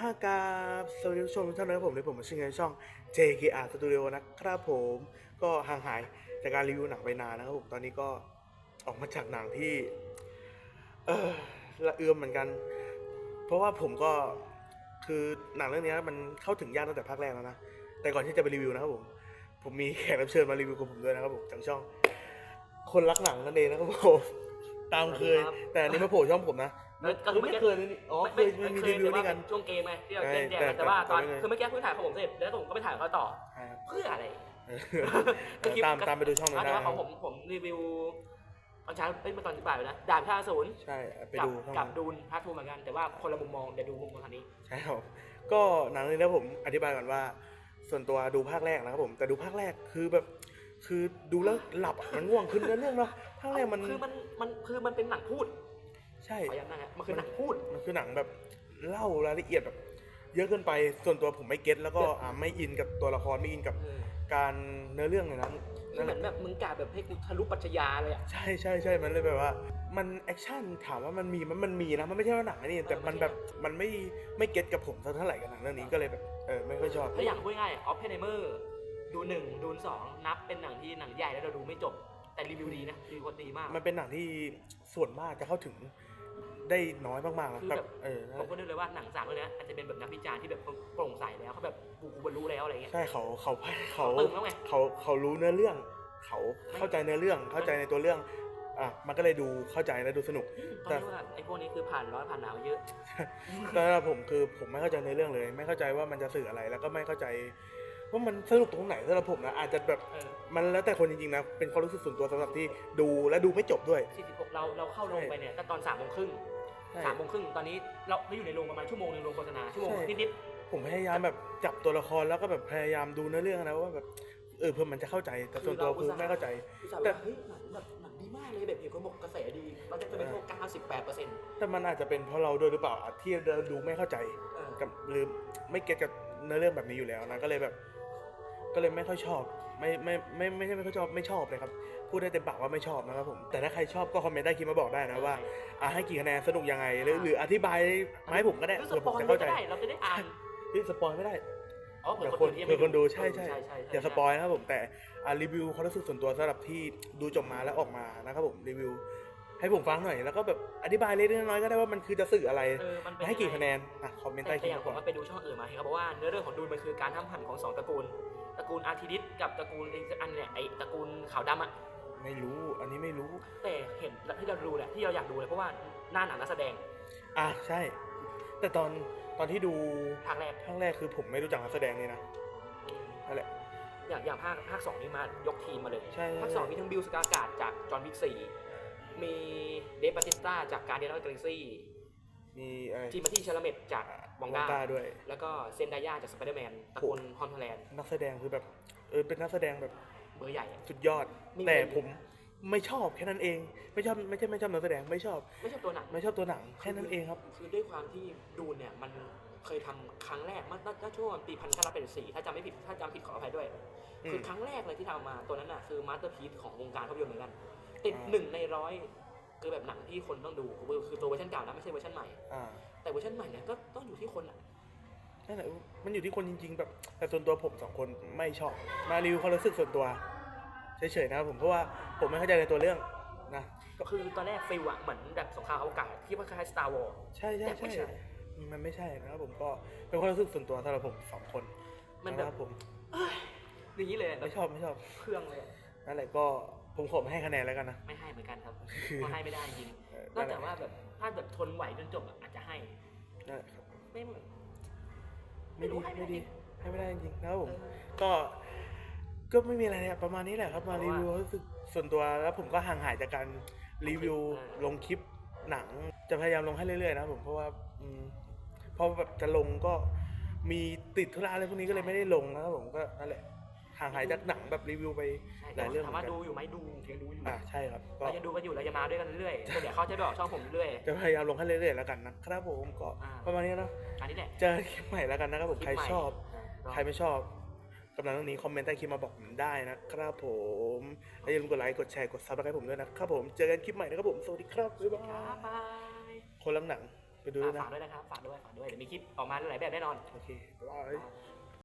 ฮากาบสวัสดีผู้ชมทุกท่านนะครับผมในผมมาชิงในช่อง JKR Studio นะครับผมก็ห่างหายจากการรีวิวหนังไปนานนะครับผมตอนนี้ก็ออกมาจากหนังที่เออละเอือมเหมือนกัน เพราะว่าผมก็คือหนังเรื่องนี้มันเข้าถึงยากตั้งแต่ภาคแรกแล้วนะแต่ก่อนที่จะไปรีวิวนะครับผมผมมีแขกรับเชิญมารีวิวกับผมด้วยนะครับผมจากช่อง คนรักหนังนั่นเองนะครับผมตามเคยสวัสดีครับแต่อันนี้มาโผล่ช่องผมนะ ก็คือไม่ไม่เคยเลยนี่อ๋อเคยมันมีรีวิวด้วยกันช่วงเกมไงที่เราใช่เล่นแจกแต่กันแต่ว่าแต่ตอนแต่ไม่เคยคือเมื่อกี้เพิ่งถ่ายของผมเสร็จแล้วผมก็ไปถ่ายเขาต่อใช่ครับเพื่ออะไร เออตามตามไปดูช่องนั้นแต่ได้ว่าของผมผมรีวิวตอนเช้าเอ้ยเมื่อตอนที่บ่ายนะดาบท่าศูนย์ใช่ไปกับดูช่องกันั้บนดูนพาร์ททูเหมือนกัน แต่ว่าคนละมุมมองเดี๋ยวดูมุมมองทางนี้ใช่ครับก็หนังเรื่องนี้ผมอธิบายก่อนว่า ส่วนตัวดูภาคแรกนะครับผมแต่ดูภาคแรกคือแบบ คือดูแล้วหลับอะมันง่วงขึ้นเนื้อเรื่องเนาะภาคแรกมัน คือมันมันคือมันเป็นหนังพูด ใช่ขอย้ำนะฮะมันคือหนังพูดมันคือหนังแบบเล่ารายละเอียดแบบ เยอะเกินไปส่วนตัวผมไม่เก็ตแล้วก็อ่าไม่อินกับตัวละครไม่อินกับการเนื้อเรื่องในนั้นคือเหมือนแบบมึงกาแบบให้กูทะลุปรัชญาเลยอะใช่ใช่ใช่มันเลยแบบว่า มันแอคชั่นถามว่ามันมีมันมันมีนะมันไม่ใช่ว่าหนังนี่แต่มันแบบมันไม่ไม่เก็ตกับผมสักเท่าไหร่กับหนังเรื่องนี้ก็เลยแบบเออไม่ค่อยชอบถ้าอย่างพูดง่ายออฟเพนไนเมอร์ดูหนึ่งดูสองนับเป็นหนังที่หนังใหญ่แล้วเราดูไม่จบแต่รีวิวดี นะรีวิวดีมากมันเป็นหนังที่ส่วนมากจะเข้าถึงได้น้อยมากๆนะคือแบแบบบเออผมก็นึกเลยว่าหนังสามเรื่องเนี้ยอาจจะเป็นแบบนักวิจารณ์ที่แบบโปร่งใสแล้วเขาแบบกูกูบรรลุแล้วอะไรเงี้ย ใช่เขาเขาเขาตึงแล้วไงเขาเขารู้เนื้อเรื่อง เขาเข้าใจเนื้อเรื่องเข้าใจในตัวเรื่องอะมันก็เลยดูเข้าใจและดูสนุก ตอนนี้ว่าไอ้พวกนี้คือผ่านร้อนผ่านหนาวเยอะแต่สำหรับผมคือผมไม่เข้าใจในเรื่องเลย ไม่เข้าใจว่ามันจะสื่ออะไรแล้วก็ไม่เข้าใจ ว่ามันสนุกตรงไหนสำหรับผมนะอาจจะแบบเออ มันแล้วแต่คนจริงๆนะเป็นความรู้สึกส่วนตัวสำหรับที่ดูและดูไม่จบด้วย 46 เราเราเข้าโรงไปเนี่ยก็ตอนสามโมงครึ่งใช่ สามโมงครึ่งตอนนี้เราเราอยู่ในโรงประมาณชั่วโมงหนึงโรงโฆษณาชั่วโมงใช่นิดผมพยายามแบบจับตัวละครแล้วก็แบบพยายามดูเนื้อเรื่องนะว่าแบบเออเพื่อมันจะเข้าใจแต่ส่วนตัวคือไม่เข้าใจๆอุตส่าห์แต่แบบเฮ้ยหนังแบบหนังดีมากเลยแบบเห็นคนบอกกระแสดี เราจะเป็นพวก98เปอร์เซ็นต์แต่มันอาจจะเป็นเพราะเราด้วยหรือเปล่าที่เราดูไม่เข้าใจกับหรือไม่เก็ตกับเนื้อเรื่องแบบนี้อยู่แล้วนะก็เลยแบบ ก็เลยไม่ค่อยชอบ ไม่ไม่ไม่ไม่ใช่ไม่ค่อยชอบไม่ชอบเลยครับพูดได้เต็มปากว่าไม่ชอบนะครับผมแต่ถ้าใครชอบก็คอมเมนต์ได้คิดมาบอกได้นะว่าอะให้กี่คะแนนสนุกยังไงหรือหรืออธิบายมาให้ผมก็ได้หรือสเผื่อปผมอยจะไม่เข้าใจได้เราจะได้อ่านนี่สปอยไม่ได้อ๋อเผื่เดี๋อยวคคนนที่ยังเผื่ไม่อคนดูใช่ใช่ใช่ใช่อย่าสปอยนะครับผมแต่อะรีวิวความรู้สึกส่วนตัวสำหรับที่ดูจบมาแล้วออกมานะครับผมรีวิว ให้ผมฟังหน่อยแล้วก็แบบอธิบายเล็กๆน้อยๆก็ได้ว่ามันคือจะสื่ออะไร เออมันเป็นให้กี่คะแนนอะคอมเมนต์แต่ใต้คลิแต่ปอย่างมาผก่อนมว่าไปดูช่องอื่นมาเห็นเขาบอกว่าเนื้อเรื่องของดูนมันคือการห้ามหันของสองตระกูล ตระกูลอาร์ทิดิสกับตระกูลไอ้อันเนี่ยไอ้ตระกูลขาวดำอะไม่รู้ อันนี้ไม่รู้ แต่เห็นที่เราดูแหละที่เราอยากดูเลยเพราะว่าหน้าหนังนักแสดงอะใช่ แต่ตอนตอนที่ดูภาคแรกภาคแรกคือผมไม่รู้จักนักแสดงนี่นะนั่นแหละ อย่างอย่างภาคภาคสองนี่มายกทีมมาเลย ใช่ใช่ภาคสองมีทั้งบิลสกาการ์ดจากจอห์นวิกซี มีเดฟบาติสตาจากการเดียนอลกาแล็กซี่มีอะไรทีมาที่ชาลาเมตจากวังวองกาดาด้วย แล้วก็เซนดายาจากสไปเดอร์แมนตระกูลฮอนทแลนด์นักแสดงคือแบบเออเป็นนักแสดงแบบเบอร์ใหญ่อะสุดยอดมีแต่เงินผมไม่ชอบแค่นั้นเอง ไม่ชอบไม่ใช่ไม่ชอบนักแสดงไม่ชอบ ไม่ใช่ตัวหนังไม่ชอบตัวหนังแค่นั้นเองครับ คือด้วยความที่ดูนเนี่ยมันเคยทำครั้งแรกเมื่อน่าช่วงปีพันเก้าร้อยแปดสี่ถ้าจำไม่ผิดถ้าจำผิดขออภัยด้วยอืมคือครั้งแรกเลยที่ทำมาตัวนั้นน่ะคือมาสเตอร์พี e ของวงการภาพยนตร์เหมือนกัน ติดอ่าหนึ่งในร้อยคือแบบหนังที่คนต้องดูคือคือตัวเวอร์ชันเก่านะไม่ใช่เวอร์ชันใหม่ อ่าแต่เวอร์ชันใหม่เนี่ยก็ต้องอยู่ที่คนอะนั่นแหละมันอยู่ที่คนจริง ๆ แบบแต่ส่วนตัวผมสองคนไม่ชอบ มารีวิวความรู้สึกส่วนตัวเฉยๆนะครับผมเพราะว่าผมไม่เข้าใจในตัวเรื่องนะก็คือตอนแรกฟิลอะเหมือนแบบสงครามอวกาศที่ว่าคล้ายๆ Star Wars ใช่ใช่แต่ไม่ใช่ใช่มันไม่ใช่นะครับผมก็เป็นความรู้สึกส่วนตัวสำหรับผมสองคนมันแบนะบครับผมอย่างนี้เลยแบบไม่ชอบไม่ชอบเครื่องเลยนั่นแหละก็ ผมขอไม่ให้คะแนนแล้วกันนะ ไม่ให้เหมือนกันครับคือเพราะให้ไม่ได้จริงเออนอกจากว่าแบบถ้าแบบทนไหวจนจบอะอาจจะให้นั่นแหละครับ ไม่เหมือนไม่ดีให้ไม่ดีจริงให้ไม่ได้จริงๆนะครับผมเออก็ ก็ไม่มีอะไรเนี่ยประมาณนี้แหละครับมารีวิวรู้สึกส่วนตัวแล้วผมก็ห่างหายจากการรีวิวเออลงคลิปหนัง จะพยายามลงให้เรื่อยๆนะครับผมเพราะว่าอืมพอแบบจะลงก็มีติดธุระอะไรพวกนี้ก็เลยไม่ได้ลงนะครับผมก็นั่นแหละ ห่างหายจากหนังแบบรีวิวไปใช่หลายเรื่องเหถามืมอนว่ากันดูอยู่ไหมดูยังดูอยู่อ่าใช่ครับก็เรายังดูกันอยู่เราจะมาด้วยกันเรื่อยๆเดี๋ยวเขาจะบอกช่องผมเรื่อยจะพยายามลงให้เรื่อยๆแล้วกันนะครับผมก็อ่าประมาณนี้เนอะอันนี้แหละเจอกันคลิปใหม่แล้วกันนะครับผมใครชอบ ใครไม่ชอบกำลังเรื่องนี้คอมเมนต์ใต้คลิปมาบอกผมได้นะครับผมและอย่าลืมกดไลค์กดแชร์กดซับสไครต์ผมด้วยนะครับผมเจอกันคลิปใหม่นะครับผมสวัสดีครับบ๊ายบาครับยบายคนรักหนังไปดูด้วยอ่านะฝากด้วยนะครับฝากด้วยฝากด้วยเดี๋ยวมีคลิปออกมาหลายแบบแน่นอนโอเคบ๊ายบายอ่า